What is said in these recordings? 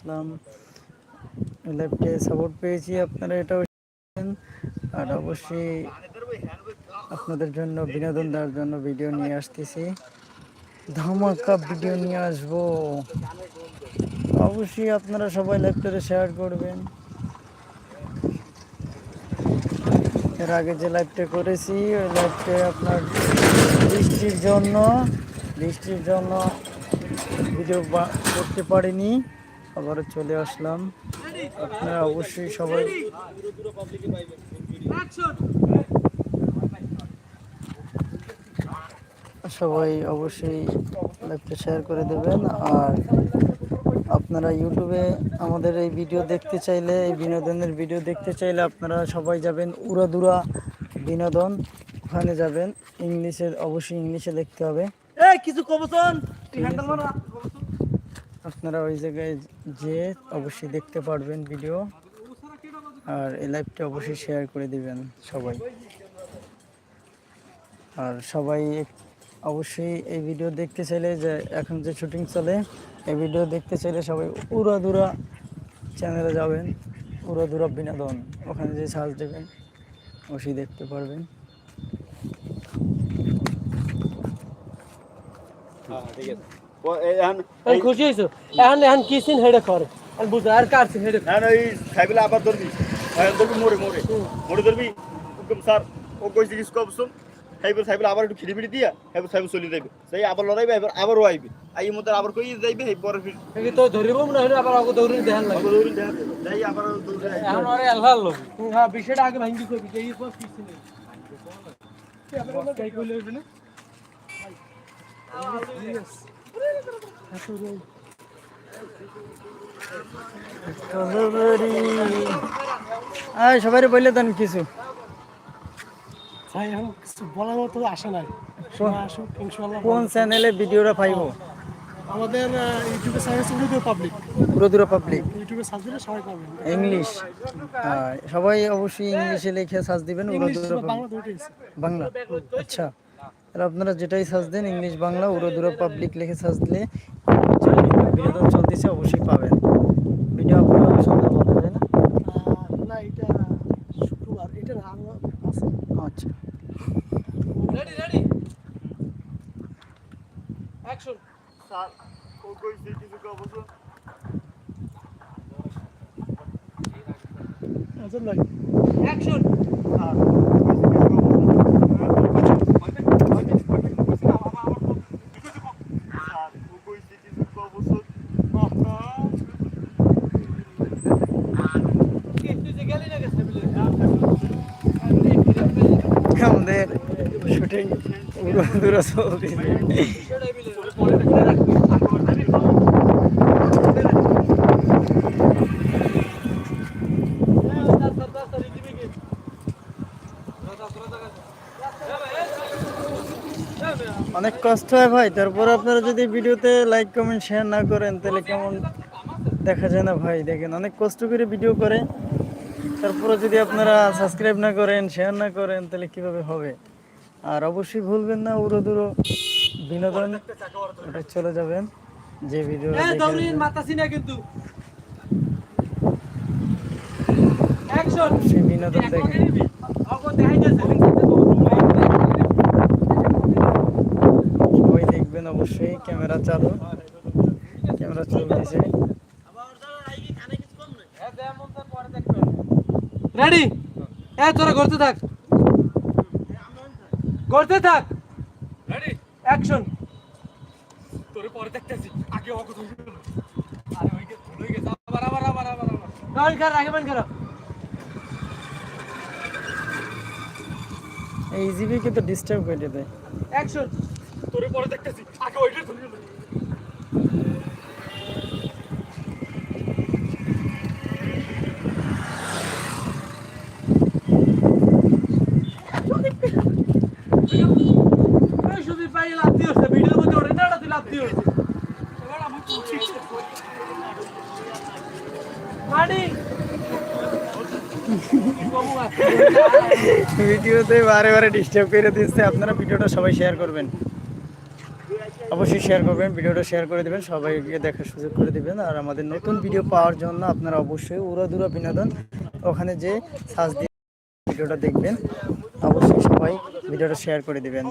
আসলাম। লাইভে সাপোর্ট পেয়েছি আপনারা, এটাও আর অবশ্যই আপনাদের জন্য বিনোদন দেওয়ার জন্য ভিডিও নিয়ে আসতেছি। ধামাকা ভিডিও নিয়ে আসব। অবশ্যই আপনারা সবাই লাইভটারে শেয়ার করবেন। এর আগে যে লাইভটা করেছি, ওই লাইভটা আপনার বৃষ্টির জন্য বৃষ্টির জন্য ভিডিও করতে পারিনি। আবারও চলে আসলাম। আপনারা অবশ্যই সবাই সবাই অবশ্যই লাইভটা শেয়ার করে দেবেন। আর আপনারা ইউটিউবে আমাদের এই ভিডিও দেখতে চাইলে এই বিনোদনের ভিডিও দেখতে চাইলে আপনারা সবাই যাবেন উড়াদুরা বিনোদন। ওখানে যাবেন। ইংলিশে অবশ্যই ইংলিশে দেখতে হবে। কিছু কবচন আপনারা ওই জায়গায় যে অবশ্যই দেখতে পারবেন ভিডিও আর এই লাইভটা অবশ্যই শেয়ার করে দিবেন সবাই। আর সবাই অবশ্যই এই ভিডিও দেখতে চাইলে যে এখন যে শুটিং চলে, এই ভিডিও দেখতে চাইলে সবাই উড়াদুরা চ্যানেলে যাবেন। উড়াদুরা বিনোদন, ওখানে যে সার্চ দেবেন, অবশ্যই দেখতে পারবেন। এই খুশি হইছো এখন এখন কি সিন হেডে করে আর বুঝ আর কার সিন হেডে হ্যাঁ ওই সাইবেলা আবার ধরবি ধরবি মোড়ে মোড়ে মোড়ে ধরবি হুকুম স্যার ও কইছে কিছু কবসুন সাইবেল সাইবেল আবার একটু খিড়ি দিয়া সাইবেল সাইবেল চলে যাইবে সেই আবার লড়াইবে এবার আবারও আইবে আই মধ্যে আবার কই যাইবে এই পরে ফির কি তো ধরিব না হলে আবার আগে দৌড়ি দেখান লাগে আবার দৌড়ি দেখা দেবে। যাই আবার দৌড়ে। এখন আরে আলহাল লোক হ্যাঁ বিষয়টা আগে ভাঙ্গি কই যে এই সব কিছু নেই কাই কইলে না সবাই বললে দেন কিছু। ভাই এখন কিছু বলার মতো আসে নাই। আসুক ইনশাআল্লাহ কোন চ্যানেলে ভিডিওটা পাইবো? আমাদের ইউটিউবে সার্চ ইউটিউবে পাবলিক উড়াদুরা পাবলিক ইউটিউবে সার্চ দিলে সবাই ইংলিশ অবশ্যই ইংলিশে লিখে সার্চ দিবেন ইংলিশ বাংলা দুটোই বাংলা আচ্ছা। তাহলে আপনারা যেটাই সার্চ দেন ইংলিশ বাংলা, উড়াদুরা পাবলিক লিখে সার্চ দিলে বিনোদন চলতেছে, অবশ্যই পাবেন ভিডিও আপলোড হবে সন্ধ্যার মধ্যে তাই না আহ, না এটা শুক্রবার এটা না আরও আছে আচ্ছা রেডি রেডি অ্যাকশন স্যার ও কইছে কিছু কবসুন আচ্ছা ভাই অ্যাকশন স্যার ও কইছে কিছু কবসুন তুই যে গেলি না গেছে বলে আমাদের শুটিং অনেক কষ্ট হয় ভাই, তারপর আপনারা যদি ভিডিওতে লাইক কমেন্ট শেয়ার না করেন, তাহলে কেমন দেখা যায় না ভাই? দেখেন, অনেক কষ্ট করে ভিডিও করে। তারপরে যদি আপনারা সাবস্ক্রাইব না করেন শেয়ার না করেন তাহলে কীভাবে হবে আর অবশ্যই ভুলবেন না উড়ো দুরো বিনোদন ওটা চলে যাবেন যে ভিডিও সেই বিনোদন দেখবেন অবশ্যই ক্যামেরা চালু ক্যামেরা চলতেছে রেডি? এ তোরা করতে থাক। করতে থাক। রেডি? অ্যাকশন। তোরে পরে দেখতেছি। আগে ধরে আরে ওইকে ধরে গেছে। আবার আবার আবার আবার আবার। কর আগে বন্ধ করো এই জিবি কে তো ডিস্টার্ব করে দেয় অ্যাকশন। তোরে পরে দেখতেছি। আগে ওইটা ধরে এই শুধু পাই লাভ দিও সে ভিডিওর মধ্যে ওরে না তুই লাভ দিও এবার আমার তো ঠিক মাডি ভিডিওতে বারে বারে ডিস্টার্ব করে দিচ্ছে। আপনারা ভিডিওটা সবাই শেয়ার করবেন। অবশ্যই শেয়ার করবেন, ভিডিওটা শেয়ার করে দেবেন, সবাইকে দেখার সুযোগ করে দিবেন। আর আমাদের নতুন ভিডিও পাওয়ার জন্য আপনারা অবশ্যই উড়াদুরা বিনোদন ওখানে যে সার্চ দিয়ে ভিডিওটা দেখবেন। অবশ্যই সবাই ভিডিওটা শেয়ার করে দেবেন।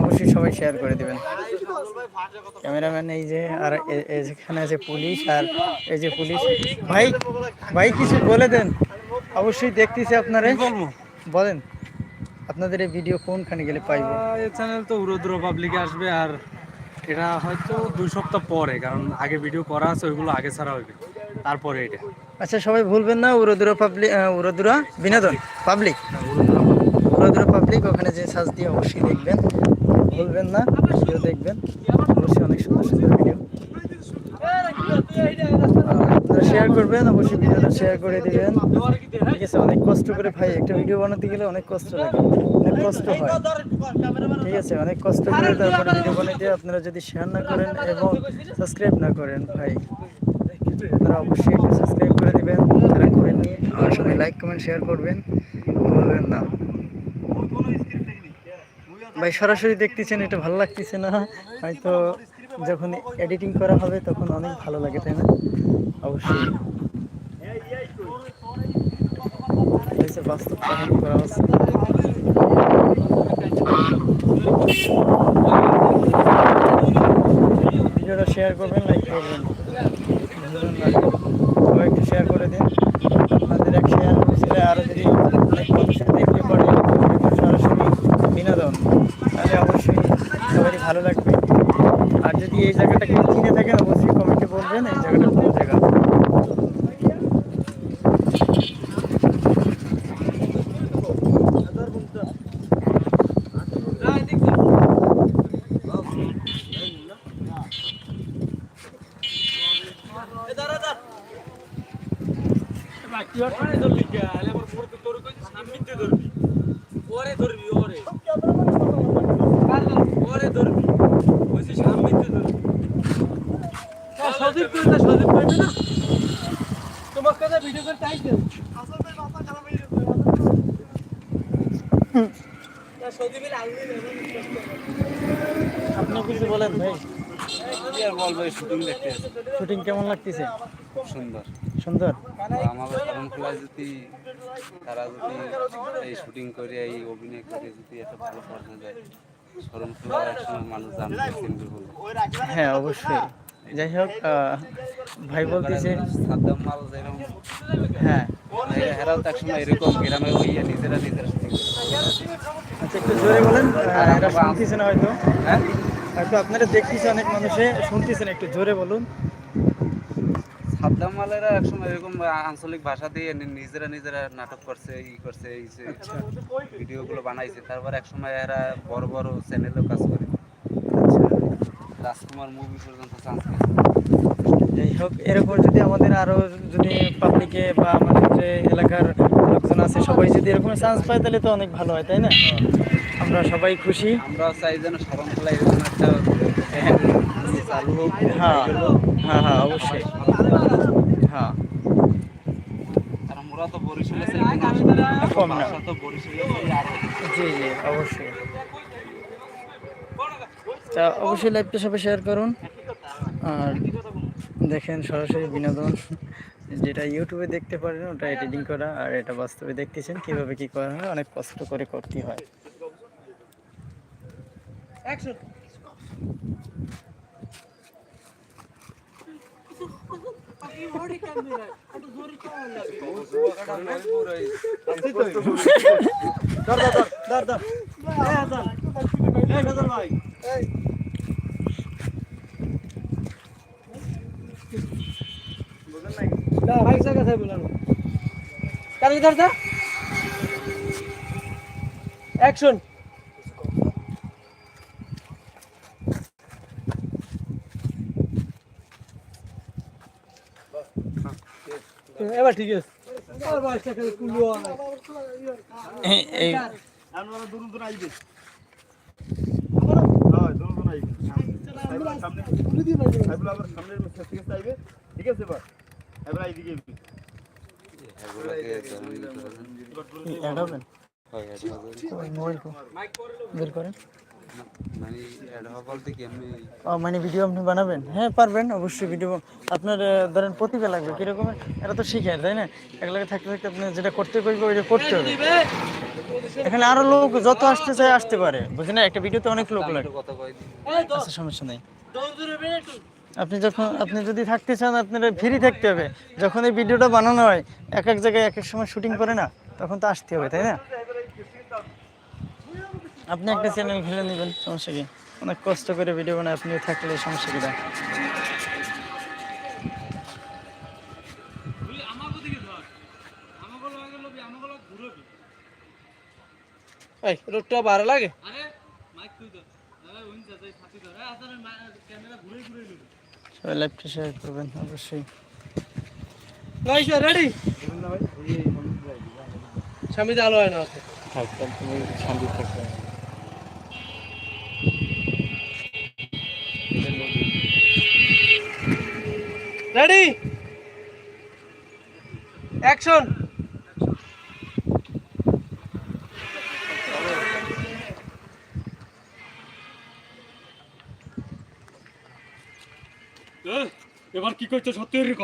অবশ্যই সবাই শেয়ার করে দিবেন। ক্যামেরাম্যান এই যে আর এখানে আছে পুলিশ আর এই যে পুলিশ। ভাই ভাই কিছু বলে দেন। অবশ্যই দেখতেছি আপনারা। বলেন আপনাদের এই ভিডিও কোনখানে গেলে পাইবো? এই চ্যানেল তো উড়োদুরো পাবলিকে আসবে আর এটা হয়তো দুই সপ্তাহ পরে কারণ আগে ভিডিও করা আছে ওইগুলো আগে ছাড়া হবে। তারপরে এটা। আচ্ছা সবাই ভুলবেন না উড়োদুরা পাবলিক উড়োদুরা বিনোদন পাবলিক উড়োদুরা পাবলিক ওখানে যে সাজ দিয়ে অবশ্যই দেখবেন। ভুলবেন না। ভিডিও দেখবেন। অবশ্যই অনেক সুন্দর সুন্দর ভিডিও। শেয়ার করবেন, অবশ্যই ভিডিওটা শেয়ার করে দিবেন। ঠিক আছে, অনেক কষ্ট করে ভাই একটা ভিডিও বানাতে গেলে অনেক কষ্ট লাগে। অনেক কষ্ট হয়। ঠিক আছে, অনেক কষ্ট করে তারপরে ভিডিও বানাতে আপনারা যদি শেয়ার না করেন এবং সাবস্ক্রাইব না করেন ভাই, আপনারা অবশ্যই একটু সাবস্ক্রাইব করে দিবেন। যারা করেননি আর সবাই লাইক কমেন্ট শেয়ার করবেন। বলবেন না। ভাই সরাসরি দেখতেছেন, এটা ভালো লাগতেছে না। হয়তো যখন এডিটিং করা হবে তখন অনেক ভালো লাগে, তাই না? অবশ্যই। বাস্তব করা হচ্ছে। ভিডিওটা শেয়ার করবেন লাইক করবেন ভুলবেন না। সবাই একটু শেয়ার করে দিন আপনাদের এক শেয়ার হয়েছিল আরও যদি অনেক মানুষের দেখতে পারে একটু সরাসরি বিনোদন তাহলে অবশ্যই সবারই ভালো লাগবে। আর যদি এই জায়গাটা কেউ চিনে থাকেন অবশ্যই কমেন্টে বলবেন এই জায়গাটা কোন জায়গা ওরে ধরবি ওরে ওরে ধরবি বলছি সামনে তো ধরবি সদীপ তুই না সদীপ পাইবে না তোমার কথা ভিডিও করে চাইছে সদীপের আলমি আপনি কিছু বলেন ভাই। কি আর বলব শুটিং দেখতে। শুটিং কেমন লাগতেছে? খুব সুন্দর? সুন্দর আমাদের শরণখোলায় যদি তারা যদি এই শুটিং করে এই অভিনয় করে যদি এত ভালো পর্যায়ে যায় শরণখোলার একসময় মানুষ জানবে হ্যাঁ অবশ্যই। যাই হোক ভাই বলতেছে সাদ্দাম মাল যেরকম হ্যাঁ। এরাও তো একসময় এরকম গ্রামে হইয়া নিজেরা নিজেরা শুটিং আচ্ছা একটু জোরে বলেন। এটা শুনতেছে না হয়তো। হ্যাঁ হয়তো আপনারা দেখতেছে অনেক মানুষে শুনতেছেন একটু জোরে বলুন। সাদ্দাম মালেরা একসময় এরকম আঞ্চলিক ভাষা দিয়ে নিজেরা নিজেরা নাটক করছে ই করছে এই যে ভিডিওগুলো বানাইছে। তারপর একসময় এরা বড় বড় চ্যানেলেও কাজ করে। আচ্ছা। রাজকুমার মুভি পর্যন্ত চান্স পেয়েছে যাই হোক এরকম যদি আমাদের আরও যদি পাবলিকে বা আমাদের যে এলাকার লোকজন আছে সবাই যদি এরকম চান্স পায় তাহলে তো অনেক ভালো হয় তাই না? আমরা সবাই খুশি। আমরাও চাই যেন শরণখোলা এরকম একটা চালু হোক হ্যাঁ হ্যাঁ হ্যাঁ অবশ্যই। হ্যাঁ। কম না। জি জি অবশ্যই। তা অবশ্যই লাইভটা সবাই শেয়ার করুন। আর দেখেন সরাসরি বিনোদন। যেটা ইউটিউবে দেখতে পারেন ওটা এডিটিং করা আর এটা বাস্তবে দেখতেছেন কীভাবে কি করা হয় অনেক কষ্ট করে করতে হয়। ভাই এই না ভাই সে কথা বললাম কার ধর ধর অ্যাকশন এবার ঠিক আছে আর বাইশটা করে কুলো আনাই এই- এই আপনারা দূর দূর আইবে হ্যাঁ দূর দূর আইবে সাইবুল সামনে সাইবুল আবার সামনের থেকে আইবে ঠিক আছে বা এবার মানে ভিডিও আপনি বানাবেন? হ্যাঁ পারবেন, অবশ্যই ভিডিও আপনার ধরেন প্রতিভা লাগবে, কীরকম? এটা তো শিখায় তাই না? একলাগে থাকতে থাকতে আপনি যেটা করতে করবে ওইটা করতে হবে। এখানে আরও লোক যত আসতে চায়, আসতে পারে। বুঝলেন? একটা ভিডিওতে অনেক লোক লাগে। আচ্ছা সমস্যা নেই। আপনি যখন আপনি যদি থাকতে চান আপনার ফ্রি থাকতে হবে। যখন এই ভিডিওটা বানানো হয় এক এক জায়গায় এক এক সময় শুটিং করে না তখন তো আসতে হবে তাই না? আপনি একটা চ্যানেল খুলে নেবেন সমস্যা কি? অনেক কষ্ট করে ভিডিও বানায় আপনি থাকলে সমস্যা কি রোডটা ভালো লাগে? সবাই লাইভটা শেয়ার করবেন অবশ্যই। রেডি স্বামীতে আলো হয় না ওতে। রেডি অ্যাকশন এবার কি করছ সত্যি রেখ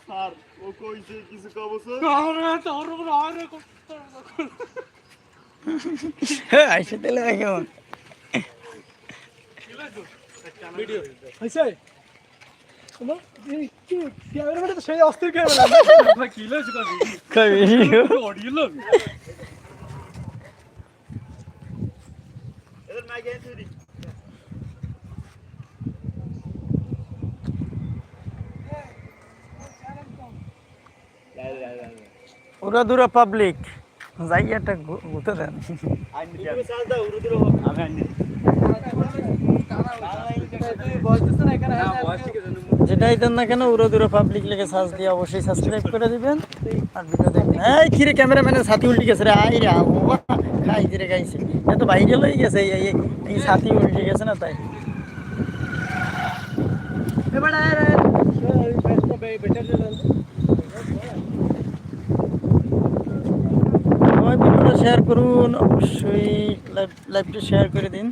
স্যার ও কইছে কিছু কবো স্যার? হ্যাঁ আইসে তাহলে কেমন ভিডিও। হইছে শোনো এই কি ক্যামেরাটা তো সেই অস্থির ক্যামেরা। কি কই অডিও লগ ওরা দুরা পাবলিক জায়গাটা ঘুরতে দেন। যেটাই দেন না কেন, উড়ো দুরো পাবলিক লেগে সার্চ দিয়ে অবশ্যই সাবস্ক্রাইব করে দিবেন। আর ভিডিও দেখবেন। এই কিরে ক্যামেরাম্যানের সাথী উল্টে গেছে রে আই রে আল্লাহ খাই দিরে গাইছে এ তো ভাইরাল হয়ে গেছে, এই এই সাথী উল্টে গেছে না তাই। এবার ফেসটা বেটার দিলেন সবাই ভিডিওটা শেয়ার করুন অবশ্যই লাইভ লাইভটা শেয়ার করে দিন।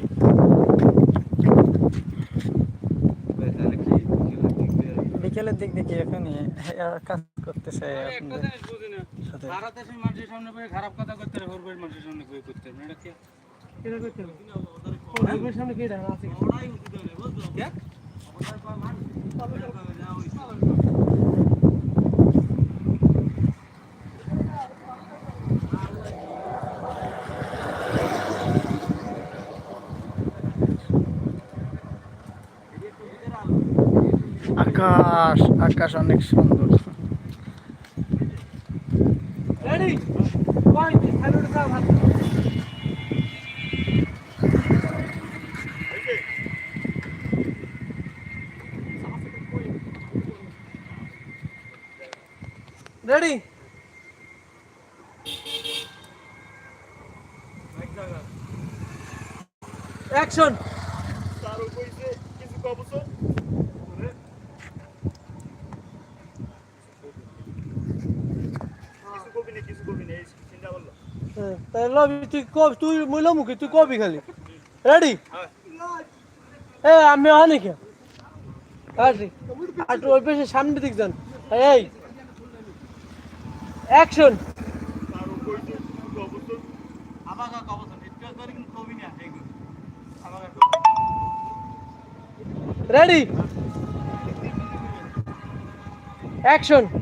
বিকেলের দিক দেখি এখন কাজ করতেছে আপনাদের সাথে? মানুষের সামনে বসে খারাপ কথা করতে রে মানুষের সামনে বসে করতে হবে এটা কি? করতে হবে। সামনে কি ওয়ান আকাশ অনেক সুন্দর। রেডি অ্যাকশন ও কইছে কিছু কবো স্যার কিছু কবি না কিছু কবি না এই চিন্তা করল লবি, তুই কব, তুই মইলা মুখে তুই কবি খালি। রেডি এ, আমি আনি কে কাটি আর ওই পেছে সামনে দিক যান। এই। অ্যাকশন স্যার ও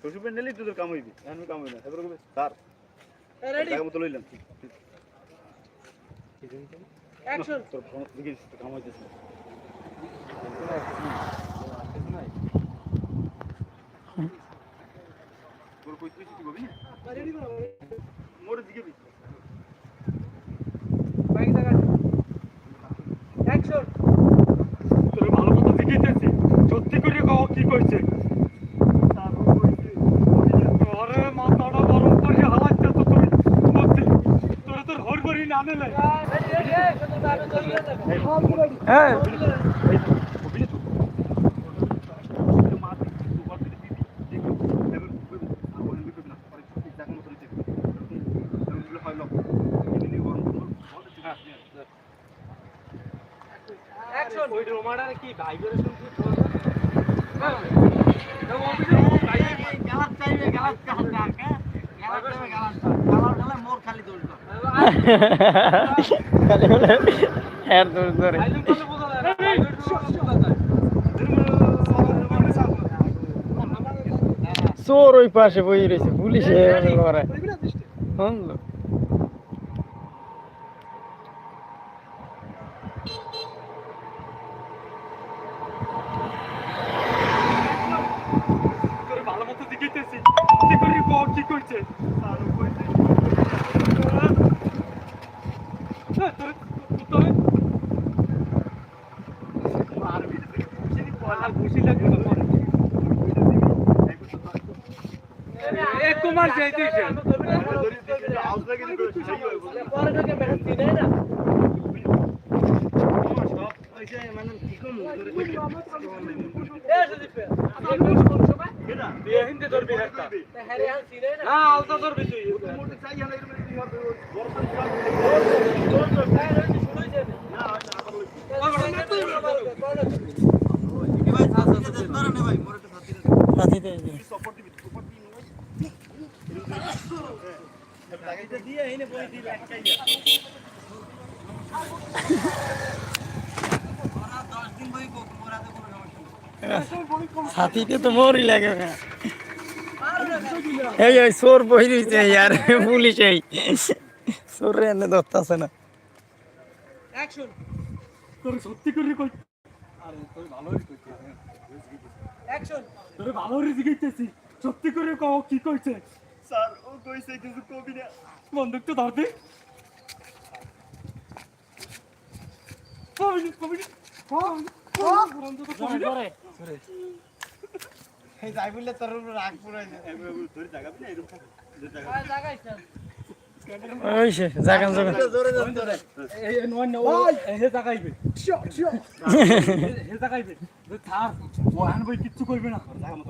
শ্বশুরবাড়ি নিলেই তোদের কাম হইবে। এখন কাম হইবে না। এবার কমে স্যার জায়গা মতো লইলাম। তোর দেখিস কাম হইতেছে। তোর কই তুই কি কবি মোরে দিকে বি বাইক জায়গা অ্যাকশন তোর ভালো মতো দেখিতেছি সত্যি করে কও কি কইছে আরে মাথাটা গরম করে হালাচ্ছে তো তুই সত্যি তোর তোর হর করি না আনলে হ্যাঁ। অ্যাকশন ওই রোমাটার কি ভাইব্রেশন কি গালাত চাইবে গালাত কাল ডাক গালাত চাইবে গালাত গালাত হ্যাঁ চোর ওই পাশে বই রয়েছে পুলিশে করে শুনলো তোর ভালো মতো দেখিতেছি সত্যি করে কও কি কইছে তোর তোর আর খুশি লাগবে না পরে। এক কুমার যাই তুই সে। পরে থেকে মেহেন্দি দেয় না এ সুদীপ বিয়ে হিন্দি ধরবি একটা হ্যাঁ রে হাসি দেয় না না আলতা ধরবি সাথীতে তো মরি লাগে এই চোর বই পুলিশ এই। এনে না। সত্যি করে ভালো সত্যি করে কি কইছে? স্যার ও কইছে কিছু কবি না। বন্দুক তো এই যাই বললে তোর রাগ ধরে জাগাইছেন। ওই সে জাগান জাগান জোরে জোরে জোরে। এই নয় না ও হে জাগাইবে। হে জাগাইবে। থার ও আন বই কিচ্ছু করবে না।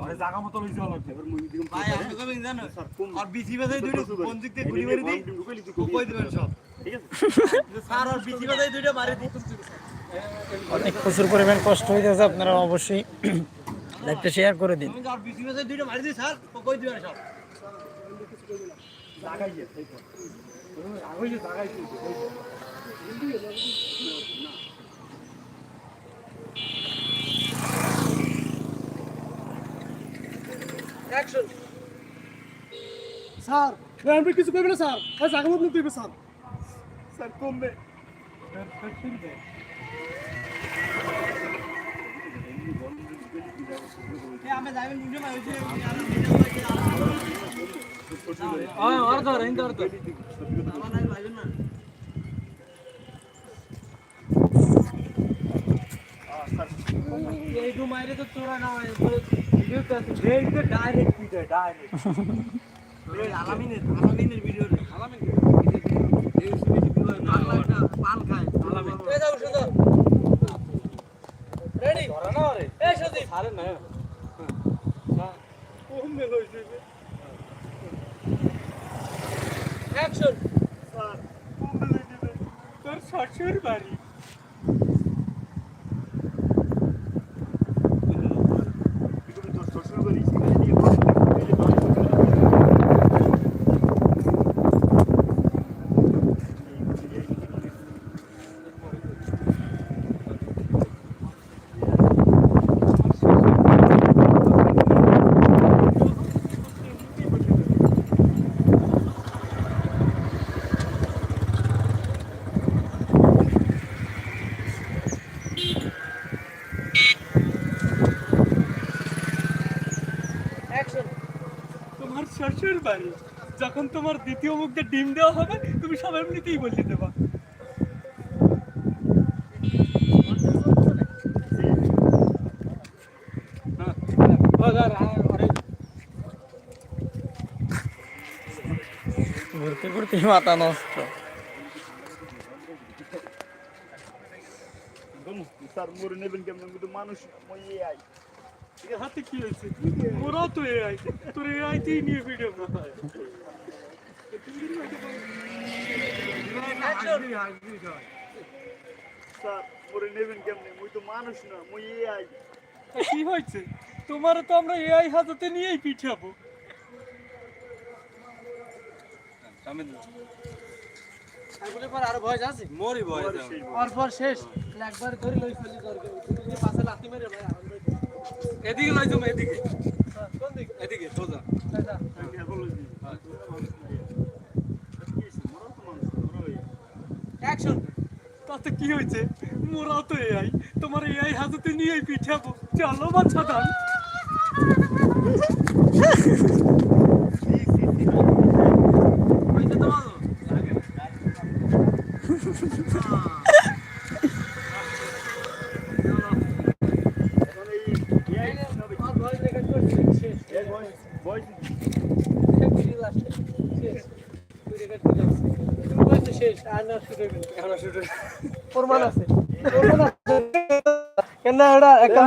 আরে জাগা মতো লইছে লাগবে ভাই আপনি কবে জানো আর বিসি বাজাই দুইটা বন্দুক দিয়ে গুলি মারি দিই? কই দিবেন সব? ঠিক আছে। স্যার আর বিসি বাজাই দুইটা মারি দিই। অনেক প্রচুর পরিমাণ কষ্ট হইতেছে আপনারা অবশ্যই লাইভটা শেয়ার করে দিন। আমি আর বিসি বাজাই দুইটা মারি দিই স্যার কই দিবেন সব? স্যার আমি কিছু করবে না স্যার। আর জাগা মতো দিবে স্যার। স্যার কমবে। আমি যাইবেন ভিডিও মারি দিই হ্যাঁ আর ধর হিন্দ আর ধর আমার নাই ভাইবেন না এই দু মাইরে তো তোরা না। হয়। ভিডিও ডাইরেক্ট ভিডিও ডাইরেক্ট আলামিনের আলামিনের ভিডিও আলামিন পান খায় আলামিন যাও সুন্দর রেডি ধরা না রে এই সুদীপ আরে না কমবে লইছে অ্যাকশন তোর শ্বশুর বাড়ি মুখের বাড়ি যখন তোমার দ্বিতীয় মুখটা ডিম দেওয়া হবে তুমি সব এমনিতেই বলে দেবা। ঘুরতে ঘুরতে মাথা নষ্ট। মানুষ হাতে কি হয়েছে? ওরাও তো এআই তোর এআই তেই নিয়ে ভিডিও বানায়। স্যার মোরে নেবেন কেমন? মুই তো মানুষ না মই আই তা কি হয়েছে? তোমারও তো আমরা এআই হাজাতে নিয়েই পিঠাবো। আরও ভয় আছে? মরি ভয় আর পর শেষ। একবার ধরে লই ফেলি দরকার তুমি পাশে লাথি মেরে ভাই? এদিকে লই তুমি এদিকে। এদিকে সোজা। অ্যাকশন তাতে কি হয়েছে? মোরাও তো এআই তোমার এআই হাজাতে নিয়েই পিঠাবো। চলো বাচ্চা দান হইতে তোমার আর ভয় দেখে তো শেষ শেষ আর না শুরু হবে এখন শুরু প্রমাণ আছে। কেন এটা একটা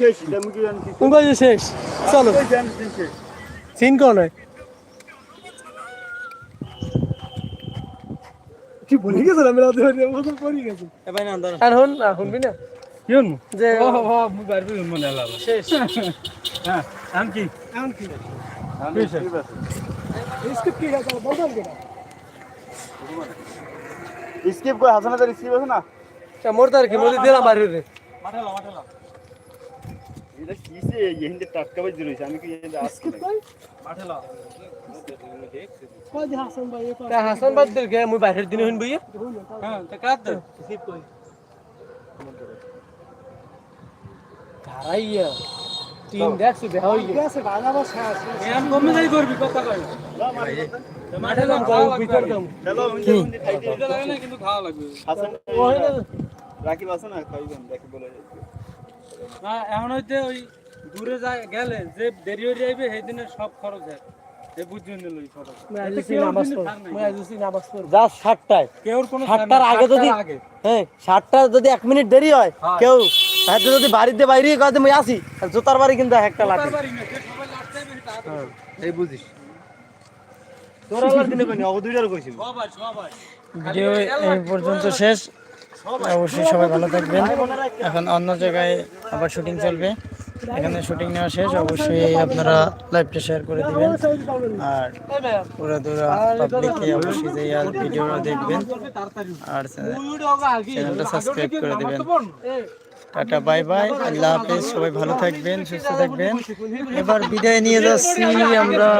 শেষ আমি কি জানি কোন কাজে শেষ। চলো। সিন কোন কি বলি গেছে আমি রাতে গেছে। আর হন না শুনবি না? কেন যে ও ও মুই বাইরে মনে লাগল শেষ। হ্যাঁ। আম কি এখন কি স্ক্রিপ্ট কি আছে বলতাম কি স্কিপ কই হাসানাদের স্কিপ আছে না না মোর তার কি মোদি দিলাম বাইরে রে মাঠালা মাঠালা এটা কিসে এহিন্দে টাটকা বাজ দিলইছে আমি কি এহিন্দে আসছি মাঠালা তা হাসান বাদ দে গে মুই বাইরের দিনে হইন বইয়ে হ্যাঁ তা কাট দে ধারাইয়া তিন দেখছি হই গেছে এম কমে যাই করবি কথা কই মাঠে যাম ভিতর যাম হ্যালো কি? খাইতে এটা লাগে না কিন্তু খাওয়া লাগবে। হাসান ওই না রাকিব আছে না? খাইবেন রাকিব বলে না এখন হইতে ওই দূরে যায় গেলে যে দেরি হয়ে যাইবে সেই দিনের সব খরচ হয় সাতটার আগে যদি আগে। হ্যাঁ সাতটা যদি এক মিনিট দেরি হয় হ্যাঁ। কেউ হয়তো যদি বাড়িতে বাইরে কয়ে মুই আসি জুতার বাড়ি কিন্তু একটা লাগে পারি না যে সবাই লাটতে হবে এই বুঝিস। তোর আবার দিনে কইনি অব দুইটার কইছিল। সবাই সবাই ভিডিও এই পর্যন্ত শেষ। অবশ্যই সবাই ভালো থাকবেন। এখন অন্য জায়গায় আবার শুটিং চলবে। এখানে শুটিং নেওয়া শেষ। অবশ্যই আপনারা লাইভটা শেয়ার করে দিবেন। আর পুরো দূরা পাবলিককে অবশ্যই যে আর ভিডিওটা দেখবেন। আর চ্যানেলটা সাবস্ক্রাইব করে দিবেন। টাটা, বাই বাই, আল্লাহ হাফেজ, সবাই ভালো থাকবেন, সুস্থ থাকবেন। এবার বিদায় নিয়ে যাচ্ছি আমরা।